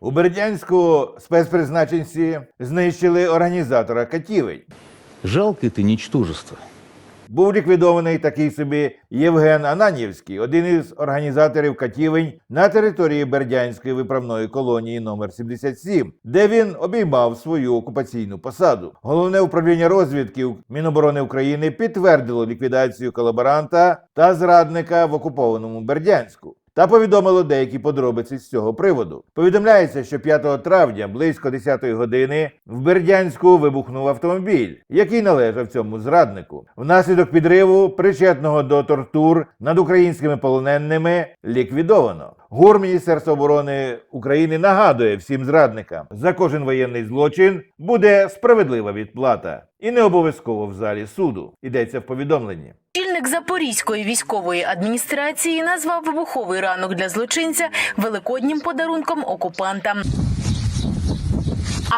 У Бердянську спецпризначенці знищили організатора катівень. Жалкое ты ничтожество. Був ліквідований такий собі Євген Ананівський, один із організаторів катівень на території Бердянської виправної колонії номер 77, де він обіймав свою окупаційну посаду. Головне управління розвідки Міноборони України підтвердило ліквідацію колаборанта та зрадника в окупованому Бердянську. Та повідомило деякі подробиці з цього приводу. Повідомляється, що 5 травня близько 10 години в Бердянську вибухнув автомобіль, який належав цьому зраднику. Внаслідок підриву, причетного до тортур над українськими полоненими, ліквідовано. ГУР Міністерства оборони України нагадує всім зрадникам: за кожен воєнний злочин буде справедлива відплата, і не обов'язково в залі суду. Йдеться в повідомленні. Очільник Запорізької військової адміністрації назвав вибуховий ранок для злочинця великоднім подарунком окупантам.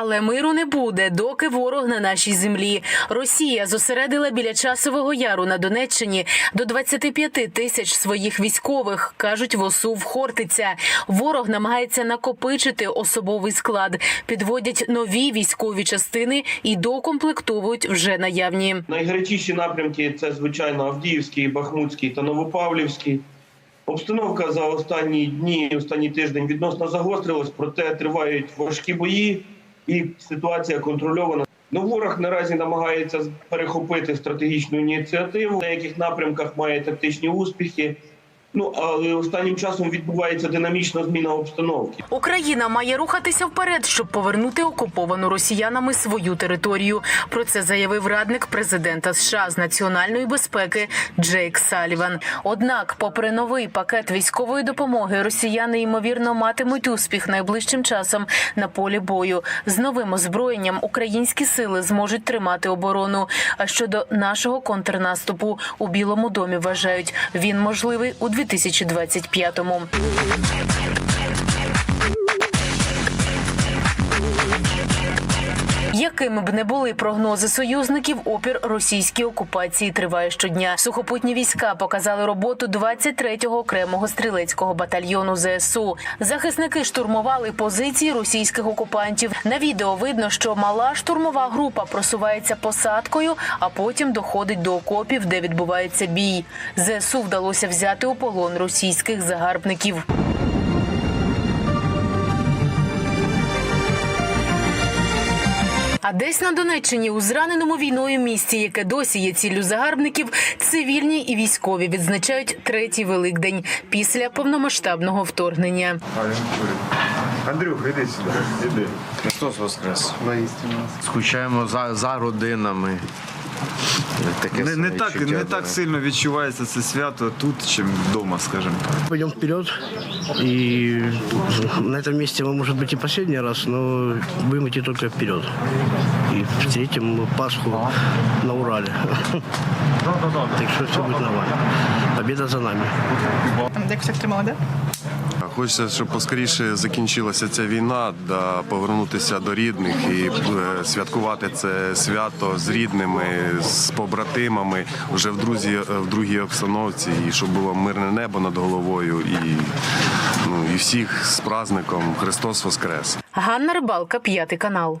Але миру не буде, доки ворог на нашій землі. Росія зосередила біля часового яру на Донеччині до 25 тисяч своїх військових, кажуть в ОСУ в Хортиця. Ворог намагається накопичити особовий склад, підводять нові військові частини і докомплектовують вже наявні. Найгарячіші напрямки це звичайно Авдіївський, Бахмутський та Новопавлівський. Обстановка за останні дні, останній тиждень відносно загострилась, проте тривають важкі бої, і ситуація контрольована. Ну, ворог наразі намагається перехопити стратегічну ініціативу. В деяких напрямках має тактичні успіхи. Ну але останнім часом відбувається динамічна зміна обстановки. Україна має рухатися вперед, щоб повернути окуповану росіянами свою територію. Про це заявив радник президента США з національної безпеки Джейк Саліван. Однак, попри новий пакет військової допомоги, росіяни ймовірно матимуть успіх найближчим часом на полі бою. З новим озброєнням українські сили зможуть тримати оборону. А щодо нашого контрнаступу у Білому домі вважають, він можливий у 2025-му. Якими б не були прогнози союзників, опір російській окупації триває щодня. Сухопутні війська показали роботу 23-го окремого стрілецького батальйону ЗСУ. Захисники штурмували позиції російських окупантів. На відео видно, що мала штурмова група просувається посадкою, а потім доходить до окопів, де відбувається бій. ЗСУ вдалося взяти у полон російських загарбників. А десь на Донеччині, у зраненому війною місті, яке досі є ціллю загарбників, цивільні і військові відзначають третій великдень після повномасштабного вторгнення. Андрюх, іди сюди. Іди. Христос Воскрес. Скучаємо за, за родинами. Таке Не, не, саме так, відчуття, не да. так сильно відчувається це свято тут, чим вдома, скажімо так. Пойдем вперед. И на этом месте мы, может быть, и последний раз, но будем идти только вперед. И встретим Пасху на Урале. Так что все будет нормально. Победа за нами. Як всіх тримали, де? Хочеться, щоб поскоріше закінчилася ця війна, да повернутися до рідних і е, святкувати це свято з рідними, з побратимами вже в друзі, в другій обстановці, і щоб було мирне небо над головою, і ну і всіх з праздником Христос Воскрес! Ганна Рибалка, п'ятий канал.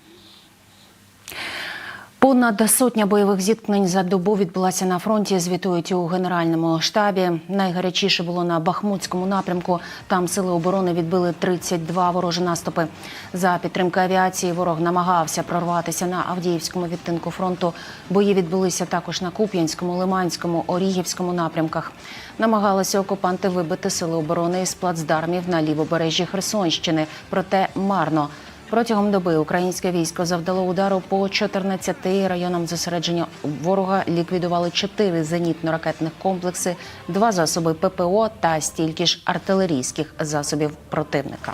Понад сотня бойових зіткнень за добу відбулася на фронті. Звітують у генеральному штабі. Найгарячіше було на Бахмутському напрямку. Там сили оборони відбили 32 ворожі наступи. За підтримки авіації ворог намагався прорватися на Авдіївському відтинку фронту. Бої відбулися також на Куп'янському, Лиманському, Орігівському напрямках. Намагалися окупанти вибити сили оборони із плацдармів на лівобережжі Херсонщини, проте марно. Протягом доби українське військо завдало удару по 14 районам зосередження ворога. Ліквідували 4 зенітно-ракетних комплекси, два засоби ППО та стільки ж артилерійських засобів противника.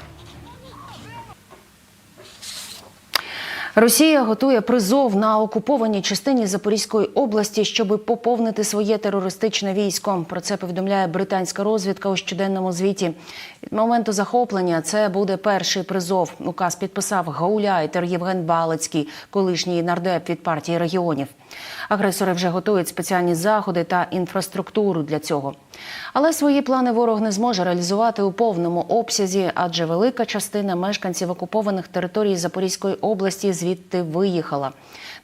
Росія готує призов на окупованій частині Запорізької області, щоб поповнити своє терористичне військо. Про це повідомляє британська розвідка у щоденному звіті. Від моменту захоплення це буде перший призов. Указ підписав гауляйтер Євген Балицький, колишній нардеп від партії регіонів. Агресори вже готують спеціальні заходи та інфраструктуру для цього. Але свої плани ворог не зможе реалізувати у повному обсязі, адже велика частина мешканців окупованих територій Запорізької області звідти виїхала.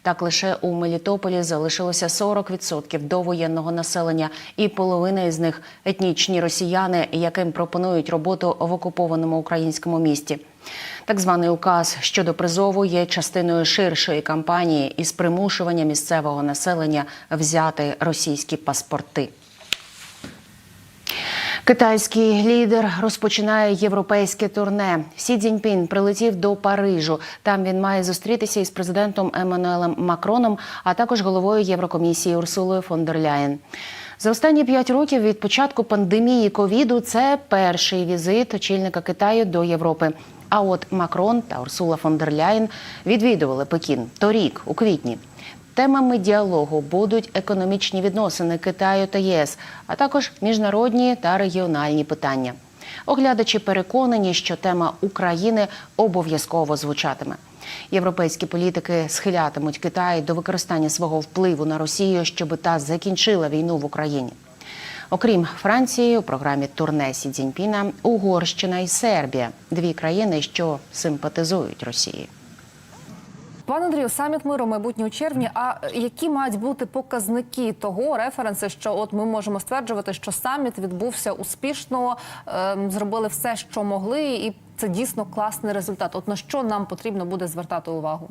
Так лише у Мелітополі залишилося 40% довоєнного населення, і половина із них етнічні росіяни, яким пропонують роботу в окупованому українському місті. Так званий указ щодо призову є частиною ширшої кампанії із примушування місцевого населення взяти російські паспорти. Китайський лідер розпочинає європейське турне. Сі Цзіньпін прилетів до Парижу. Там він має зустрітися із президентом Еммануелем Макроном, а також головою Єврокомісії Урсулою фон дер Ляєн. За останні п'ять років від початку пандемії ковіду це перший візит очільника Китаю до Європи. А от Макрон та Урсула фон дер Ляєн відвідували Пекін торік, у квітні. Темами діалогу будуть економічні відносини Китаю та ЄС, а також міжнародні та регіональні питання. Оглядачі переконані, що тема України обов'язково звучатиме. Європейські політики схилятимуть Китай до використання свого впливу на Росію, щоб та закінчила війну в Україні. Окрім Франції, у програмі турне Сі Цзіньпіна Угорщина і Сербія дві країни, що симпатизують Росії. Пане Андрію, саміт миру майбутнє у червні. А які мають бути показники того референси, що от ми можемо стверджувати, що саміт відбувся успішно, ем, зробили все, що могли, і це дійсно класний результат. От на що нам потрібно буде звертати увагу?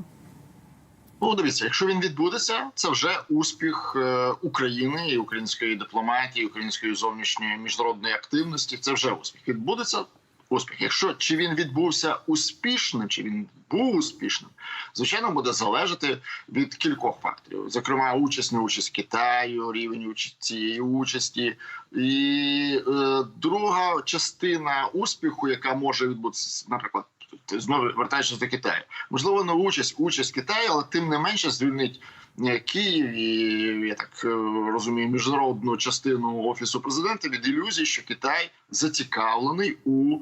Ну, дивіться, якщо він відбудеться, це вже успіх е, України і української дипломатії, української зовнішньої міжнародної активності. Це вже успіх. Відбудеться успіх. Якщо чи він відбувся успішним, чи він був успішним, звичайно, буде залежати від кількох факторів, зокрема, участь, не участь Китаю, рівень участі цієї участі, і е, друга частина успіху, яка може відбутися, наприклад. Знову вертаючись до Китаю, можливо, не участь, участь Китаю, але тим не менше звільнить е, Київ і я так е, розумію, міжнародну частину офісу президента від ілюзій, що Китай зацікавлений у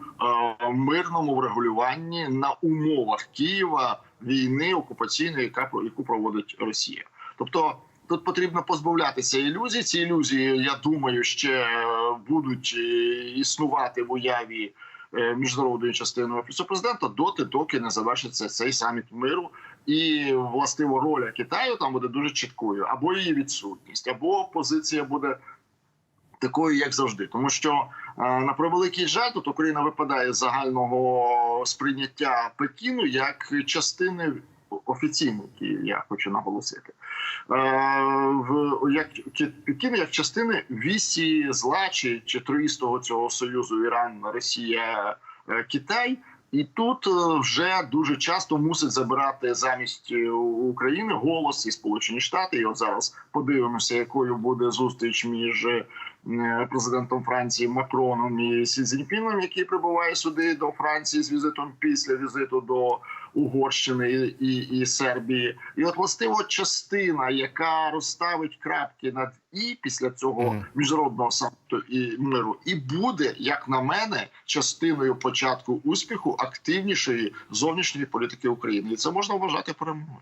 е, мирному врегулюванні на умовах Києва війни окупаційної, яка яку проводить Росія. Тобто тут потрібно позбавлятися ілюзій. Ці ілюзії, я думаю, ще будуть існувати в уяві е, частиною офісу президента доти, доки не завершиться цей саміт миру. І властиво роля Китаю там буде дуже чіткою, або її відсутність, або позиція буде такою, як завжди, тому що е, на превеликий жаль, тут Україна випадає з загального сприйняття Пекіну як частини офіційної, які я хочу наголосити. Е, в як Пекін як частини вісі зла чи, чи троїстого цього союзу Іран, Росія, е, Китай. І тут е, вже дуже часто мусить забирати замість України голос і Сполучені Штати. І от зараз подивимося, якою буде зустріч між президентом Франції Макроном і Сі Цзіньпіном, який прибуває сюди до Франції з візитом після візиту до Угорщини і, і, і Сербії. І от властиво частина, яка розставить крапки над і після цього міжнародного саміту і миру, і буде, як на мене, частиною початку успіху активнішої зовнішньої політики України, і це можна вважати перемогою.